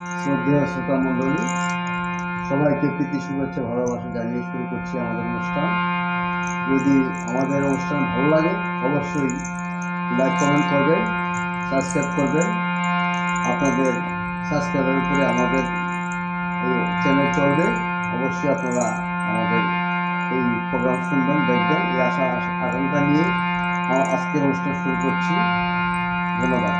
শ্রদ্ধেয় শ্রোতা মণ্ডলী, সবাইকে প্রীতি, শুভেচ্ছা, ভালোবাসা জানিয়ে শুরু করছি আমাদের অনুষ্ঠান। যদি আমাদের অনুষ্ঠান ভালো লাগে, অবশ্যই লাইক কমেন্ট করবেন সাবস্ক্রাইব করবেন। আপনাদের সাবস্ক্রাইবের উপরে আমাদের চ্যানেল চলবে। অবশ্যই আপনারা আমাদের এই প্রোগ্রাম শুনবেন, দেখবেন। এই আশা আকাঙ্ক্ষা নিয়ে আজকের অনুষ্ঠান শুরু করছি। ধন্যবাদ।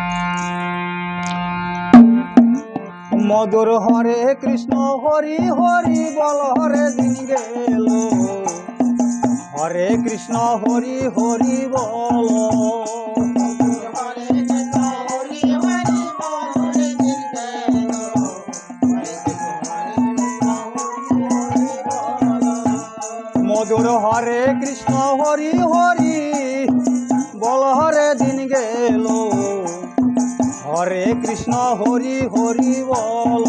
মধুর হরে কৃষ্ণ, হরি হরি বল, হরে দিন গেল হরে কৃষ্ণ, হরি হরি বল। মধুর হরে কৃষ্ণ, হরি হরি হরে কৃষ্ণ হরি হরি বল।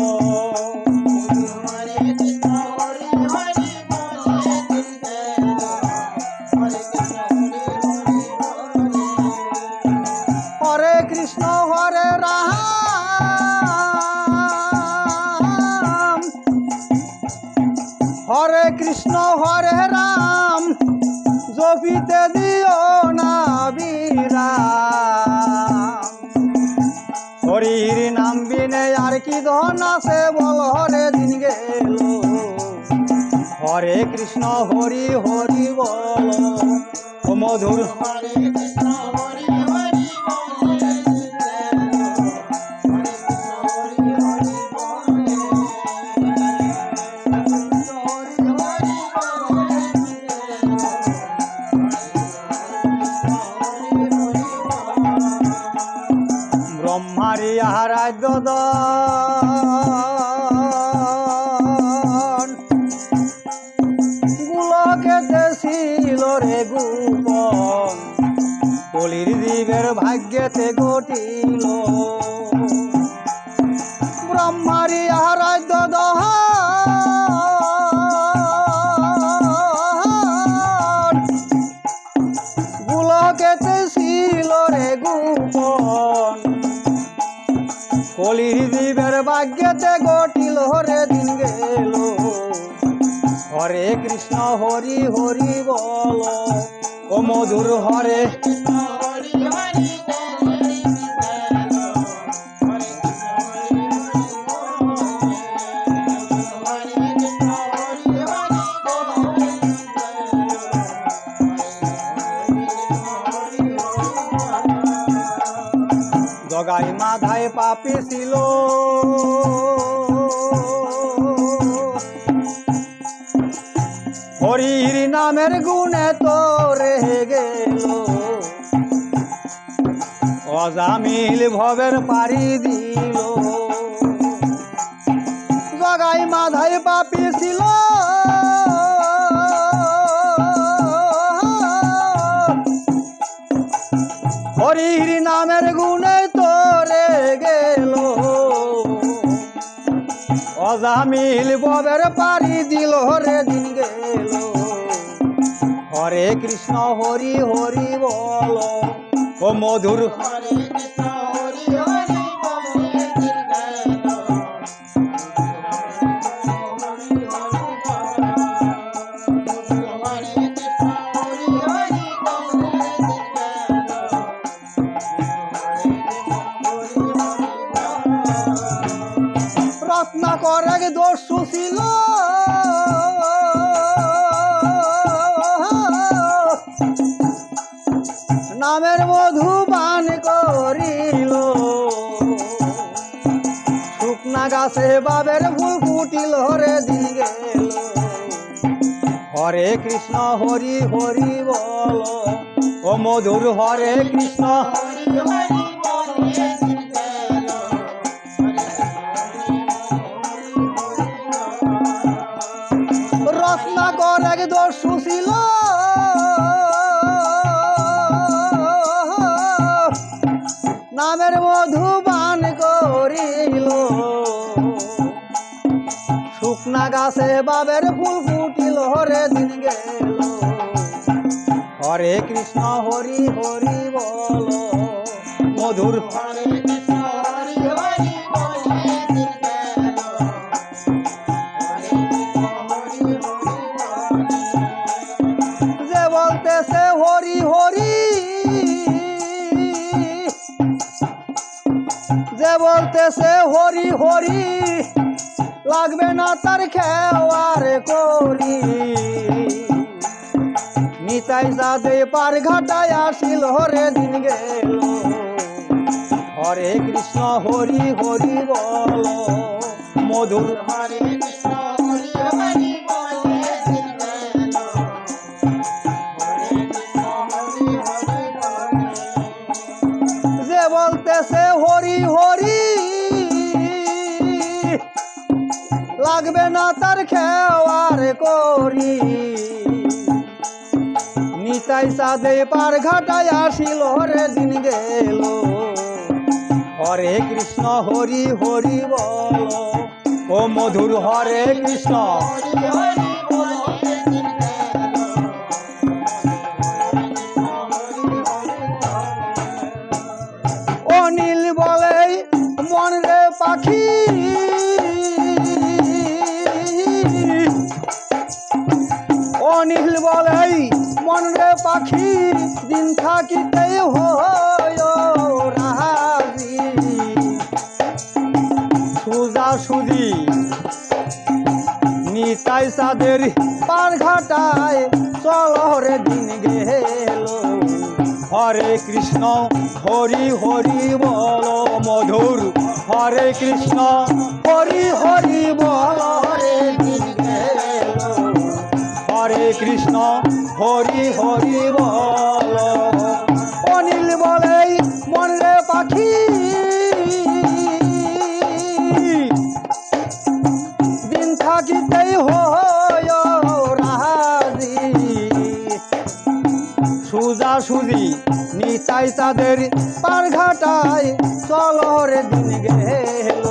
হরে কৃষ্ণ হরে রাম। ধন আছে বল, হরে দিন গেল। হরে কৃষ্ণ, হরি হরি বল। ও মধুর ব্রহ্মারি আরাধ্য দন গোপন কলির জীবের ভাগ্যেতে ঘটিল। ব্রহ্মারি আরাধ্য দহন গুলকেতে ছিল রে গোপন। কলির জীবের ভাগ্যেতে ঘটিল, হরে দিন গেল। হরে কৃষ্ণ, হরি হরি বল। ও মধুর হরে। জগাই মাথায় পাপি হরির নামের গুণে তো রেহে গেল অজামিল ভবের পারি দিল। অজামিল ববের পারি দিল হরে দিন গেল হরে কৃষ্ণ হরি হরি বল ও মধুর রত্নাকর এক দস্যু নামের মধুবান করিল। শুকনা গাছে বাবের ফুল ফুটিল, হরে দিন হরে কৃষ্ণ, হরি হরি বল। ও মধুর হরে কৃষ্ণ। রত্নাকর বাবের ফুল ফুটিল, হরে দিন গেল। হরে কৃষ্ণ, হরি হরি বল। মধুর বলতেছে হরি হরি লাগবে না তার খেওয়ার করি নিতাই যাদে পার ঘাটায় আসিল, হরে দিন গেল। হরে কৃষ্ণ, হরি হরি বল। মধুর হরে কৃষ্ণ বলতেছে হরি হরি লাগবে না তার খেওয়ার করি। নিতাই সাদে পার ঘাটায় আসিল হরে দিন গেল। হরে কৃষ্ণ, হরি হরি বল। ও মধুর হরে কৃষ্ণ। বলে অনিল বলে মন রে পাখি রে দিন থাকিতে হয় সুজা সুজি নিতাই সাদের পার ঘাটায় চল হরে দিন গেল। হরে কৃষ্ণ, হরি হরি বল মধুর। হরে কৃষ্ণ, হরি হরি বল হরে কৃষ্ণ হরি হরি বল। অনিল বলে, মন পাখি। দিন থাকিতেই হয় রাজি। সুজা সুজি নিতাই তাদের পার ঘাটায়, চল রে দিন গেল।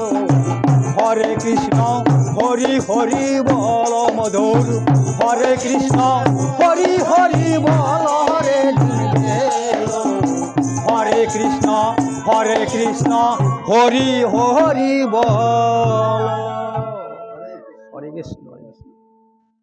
হরে কৃষ্ণ, হরি হরি বল, মধুর হরে কৃষ্ণ, হরি কৃষ্ণ হরে হরি বল।